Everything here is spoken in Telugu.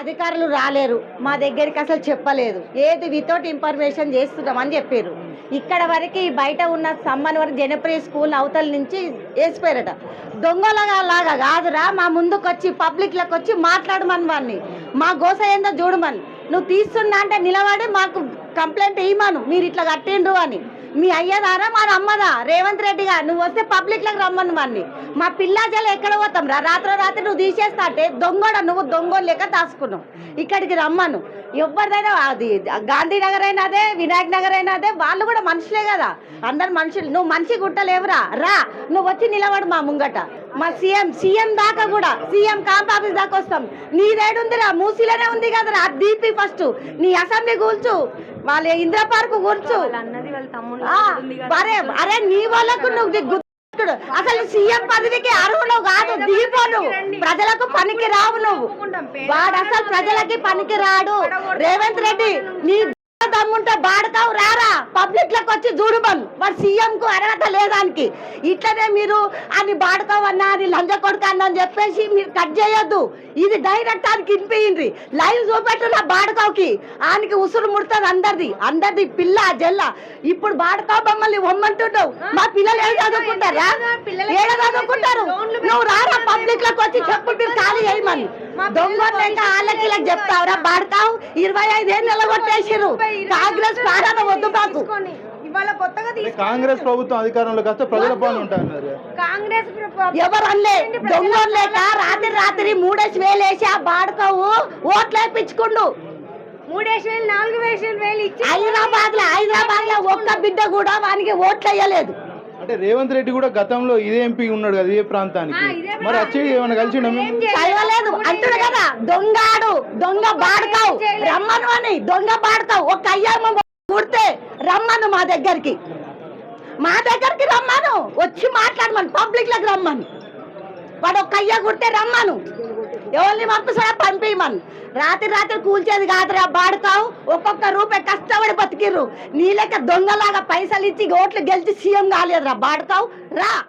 అధికారులు రాలేరు. మా దగ్గరికి అసలు చెప్పలేదు. ఏది వితౌట్ ఇన్ఫర్మేషన్ చేస్తున్నామని చెప్పారు ఇక్కడ వరకు బయట ఉన్న సమ్మన్ వరకు జనప్రియ స్కూల్ అవతల నుంచి వేసిపోయారట. దొంగలగా లాగా కాదురా మా ముందుకు వచ్చి పబ్లిక్లకు వచ్చి మాట్లాడమని వాడిని మా గోస ఏందో చూడమని. నువ్వు తీస్తున్నా అంటే నిలబడి మాకు కంప్లైంట్ ఇయ్యమను. మీరు ఇట్లా కట్టిండ్రు అని. మీ అయ్యదారా మా అమ్మదా? రేవంత్ రెడ్డిగా నువ్వు వస్తే పబ్లిక్లకు రమ్మను వాడిని మా పిల్లాజలు ఎక్కడ పోతాం రా? రాత్రి రాత్రి నువ్వు తీసేస్తా అంటే దొంగడ నువ్వు? దొంగలు లెక్క దాచుకున్నావు. ఇక్కడికి రమ్మను. ఎవరిదైనా అది గాంధీనగర్ అయినా అదే వినాయక్ నగర్ అయినా అదే వాళ్ళు కూడా మనుషులే కదా. అందరు మనుషులు. నువ్వు మనిషి గుట్టలేవురా? రా. నువ్వు వచ్చి నిలబడు మా ముంగట. మా సీఎం సీఎం దాకా కూడా సీఎం క్యాంప్ ఆఫీస్ దాకా వస్తాం. నీదేడుందిరా మూసీలోనే ఉంది కదరా దీపి ఫస్ట్ నీ అసెంబ్లీ కూర్చు వాళ్ళ ఇంద్ర పార్క్ కూర్చు అరే అరే నీ వాళ్ళకు నువ్వు. అసలు సీఎం పదవికి అర్హులు కాదు దీపోను ప్రజలకు పనికి రావు నువ్వు వాడు అసలు ప్రజలకి పనికి రాడు రేవంత్ రెడ్డి నీ దమ్ముంటే బాడకావు రారా. పబ్లిక్లకు వచ్చి చూడుమను వాడు సీఎం కు అర్హత లేదానికి. ఇట్లనే మీరు అని బాడకావన్నా అని లంజ కొడుకు అన్న అని చెప్పేసి మీరు కట్ చేయొద్దు. ఇది డైరెక్ట్ ఆయనకి వినిపించింది. లైవ్ చూపెట్టు నా బాడకావుకి ఆయనకి ఉసురు ముడుతుంది అందరిది. అందరిది పిల్ల జల్ల. ఇప్పుడు బాడకావు మమ్మల్ని వమ్మంటున్నావు మా పిల్లలు ఏం చదువుకుంటారా? ఏడ చదువుకుంటారు? నువ్వు రారా పబ్లిక్లకు వచ్చి చెప్పు ఖాళీ చేయమని దొంగ లెక్క వాళ్ళకి ఇలా చెప్తావురా బాడకావు ఇరవై ఐదేళ్ళు నిలబొట్టేసిరు కాంగ్రెస్ పాలన వద్దు మాకు కాంగ్రెస్ ప్రభుత్వం అధికారంలోకి వస్తే ప్రజల ఉంటాయన్నారు కాంగ్రెస్ ఎవరు అనలే దొంగ లేక రాత్రి రాత్రి మూడేసి వేలు వేసి ఆ బాడకావు ఓట్లు వేయించుకుండు మూడేసి వేలు నాలుగు వేసి వేలు ఇచ్చి హైదరాబాద్లో హైదరాబాద్లో ఒక్క బిడ్డ కూడా వానికి ఓట్లు వేయలేదు అంటే రేవంత్ రెడ్డి కూడా గతంలో ఇదే ఎంపీ ఉన్నాడు కదా ఇదే ప్రాంతానికి. మరి వచ్చి ఏమైనా. చదవలేదు అంటుడు కదా దొంగాడు దొంగ బాడకావు రమ్మను అని దొంగ బాడకావు ఒక అయ్యమ్మ కుడితే రమ్మను మా దగ్గరికి. మా దగ్గరికి రమ్మను. వచ్చి మాట్లాడమను. పబ్లిక్లకు రమ్మను. వాడు ఒక అయ్య కుడితే రమ్మను. ఎవరిని పంపిస్తారా పంపించమని రాత్రి రాత్రి కూల్చేది కాదురా బాడుకావు ఒక్కొక్క రూపాయి కష్టపడి బతికిర్రు. నీ లెక్క దొంగలాగా పైసలు ఇచ్చి ఓట్లు గెలిచి సీఎం కాలేదురా బాడతావు? రా.